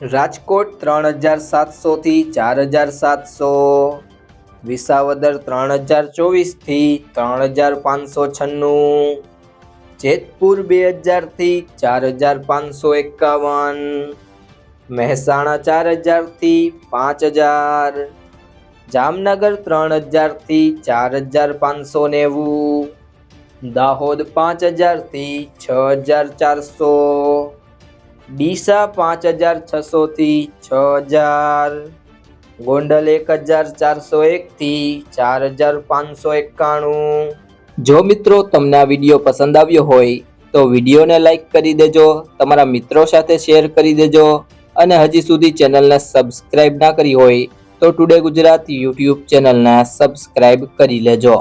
રાજકોટ ત્રણ હજાર સાતસોથી ચાર હજાર સાતસો. વિસાવદર ત્રણ હજાર ચોવીસથી ત્રણ હજાર પાંચસો છન્નું. જેતપુર બે હજારથી ચાર હજાર પાંચસો એકાવન. મહેસાણા ચાર હજારથી પાંચ હજાર. જામનગર ત્રણ હજારથી ચાર હજાર પાંચસો નેવું. દાહોદ પાંચ હજારથી છ હજાર ચારસો. ડીસા પાંચ હજાર છસોથી છ હજાર, ગોંડલ એક હજાર ચારસો એકથી ચાર હજાર પાંચસો એકાણું. જો મિત્રો તમને આ વીડિયો પસંદ આવ્યો હોય, તો વિડીયોને લાઈક કરી દેજો, તમારા મિત્રો સાથે શેર કરી દેજો, અને હજી સુધી ચેનલને સબસ્ક્રાઇબ ના કરી હોય, તો ટુડે ગુજરાત યુટ્યુબ ચેનલને સબસ્ક્રાઇબ કરી લેજો.